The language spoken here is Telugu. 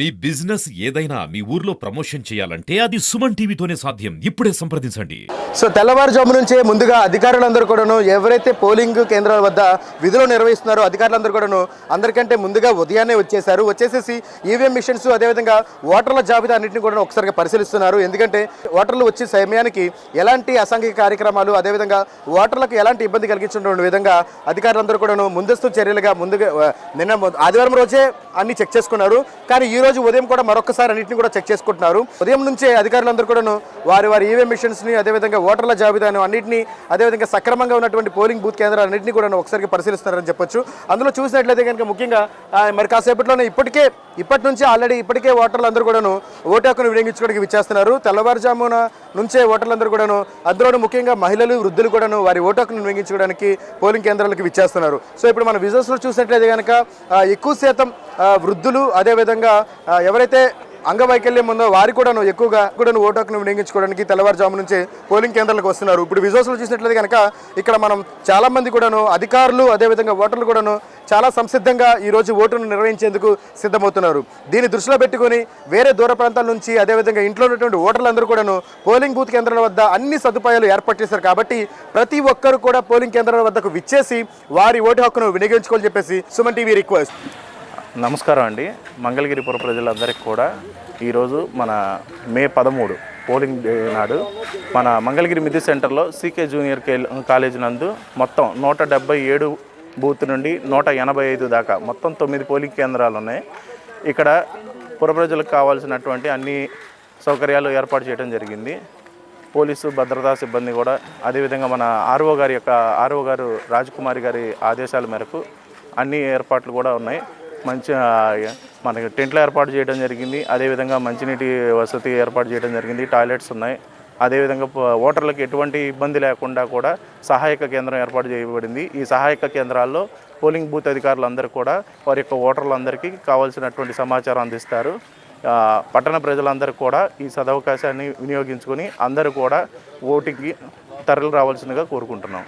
మీ బిజినెస్ ఏదైనా మీ ఊర్లో ప్రమోషన్ చేయాలంటే అది సుమన్ టీవీతోనే సాధ్యం. ఇప్పుడే సంప్రదించండి. సో తెల్లవారుజాము నుంచే ముందుగా అధికారులందరూ కూడాను ఎవరైతే పోలింగ్ కేంద్రాల వద్ద విధులు నిర్వహిస్తున్నారో అధికారులందరూ కూడాను అందరికంటే ముందుగా ఉదయాన్నే వచ్చేసారు వచ్చేసేసి ఈవీఎం మిషన్స్ అదేవిధంగా ఓటర్ల జాబితా అన్నింటిని కూడా ఒకసారిగా పరిశీలిస్తున్నారు. ఎందుకంటే ఓటర్లు వచ్చే సమయానికి ఎలాంటి అసాంఘిక కార్యక్రమాలు అదేవిధంగా ఓటర్లకు ఎలాంటి ఇబ్బంది కలిగించిన విధంగా అధికారులందరూ కూడాను ముందస్తు చర్యలుగా ముందుగా నిన్న ఆదివారం రోజే అన్ని చెక్ చేసుకున్నారు. కానీ ఈ రోజు ఉదయం కూడా మరొకసారి అన్నింటిని కూడా చెక్ చేసుకుంటున్నారు. ఉదయం నుంచే అధికారులందరూ కూడాను వారి వారి ఈవీఎం మిషన్స్ని అదేవిధంగా ఓటర్ల జాబితాను అన్నింటినీ అదేవిధంగా సక్రమంగా ఉన్నటువంటి పోలింగ్ బూత్ కేంద్రాలు అన్నింటినీ కూడా ఒకసారి పరిశీలిస్తున్నారని చెప్పొచ్చు. అందులో చూసినట్లయితే కనుక ముఖ్యంగా మరి కాసేపట్లోనే ఇప్పటికే ఇప్పటి నుంచి ఆల్రెడీ ఇప్పటికే ఓటర్లు అందరూ కూడాను ఓటు హక్కును వినియోగించుకోవడానికి విచ్చేస్తున్నారు. తెల్లవారుజామున నుంచే ఓటర్లందరూ కూడాను అందులోనూ ముఖ్యంగా మహిళలు వృద్ధులు కూడాను వారి ఓటు హక్కును వినియోగించుకోవడానికి పోలింగ్ కేంద్రాలకు విచ్చేస్తున్నారు. సో ఇప్పుడు మన విజువల్స్లో చూసినట్లయితే కనుక ఎక్కువ శాతం వృద్ధులు అదేవిధంగా ఎవరైతే అంగవైకల్యం ఉందో వారి కూడాను ఎక్కువగా కూడాను ఓటు హక్కును వినియోగించుకోవడానికి తెల్లవారుజాము నుంచే పోలింగ్ కేంద్రాలకు వస్తున్నారు. ఇప్పుడు విజువల్స్లో చూసినట్లయితే కనుక ఇక్కడ మనం చాలా మంది కూడాను అధికారులు అదేవిధంగా ఓటర్లు కూడాను చాలా సంసిద్ధంగా ఈ రోజు ఓటును నిర్వహించేందుకు సిద్ధమవుతున్నారు. దీన్ని దృష్టిలో పెట్టుకొని వేరే దూర ప్రాంతాల నుంచి అదేవిధంగా ఇంట్లో ఉన్నటువంటి ఓటర్లందరూ కూడాను పోలింగ్ బూత్ కేంద్రాల వద్ద అన్ని సదుపాయాలు ఏర్పాటు చేశారు. కాబట్టి ప్రతి ఒక్కరు కూడా పోలింగ్ కేంద్రాల వద్దకు విచ్చేసి వారి ఓటు హక్కును వినియోగించుకోవాలని చెప్పేసి సుమన్ టీవీ రిక్వెస్ట్. నమస్కారం అండి. మంగళగిరి పుర ప్రజలందరికీ కూడా ఈరోజు మన మే పదమూడు పోలింగ్ డే నాడు మన మంగళగిరి మిద్ది సెంటర్లో సీకే జూనియర్ కాలేజ్ నందు మొత్తం నూట డెబ్బై ఏడు బూత్ నుండి నూట ఎనభై ఐదు దాకా మొత్తం తొమ్మిది పోలింగ్ కేంద్రాలు ఉన్నాయి. ఇక్కడ పుర ప్రజలకు కావాల్సినటువంటి అన్ని సౌకర్యాలు ఏర్పాటు చేయడం జరిగింది. పోలీసు భద్రతా సిబ్బంది కూడా అదేవిధంగా మన ఆర్ఓ గారి యొక్క ఆర్ఓ గారు రాజకుమారి గారి ఆదేశాల మేరకు అన్ని ఏర్పాట్లు కూడా ఉన్నాయి. మంచి మనకి టెంట్లు ఏర్పాటు చేయడం జరిగింది. అదేవిధంగా మంచినీటి వసతి ఏర్పాటు చేయడం జరిగింది. టాయిలెట్స్ ఉన్నాయి. అదేవిధంగా ఓటర్లకు ఎటువంటి ఇబ్బంది లేకుండా కూడా సహాయక కేంద్రం ఏర్పాటు చేయబడింది. ఈ సహాయక కేంద్రాల్లో పోలింగ్ బూత్ అధికారులందరూ కూడా వారి యొక్క ఓటర్లందరికీ కావాల్సినటువంటి సమాచారం అందిస్తారు. పట్టణ ప్రజలందరూ కూడా ఈ సదవకాశాన్ని వినియోగించుకొని అందరూ కూడా ఓటింగ్కి తరలి రావాల్సిందిగా కోరుకుంటున్నాం.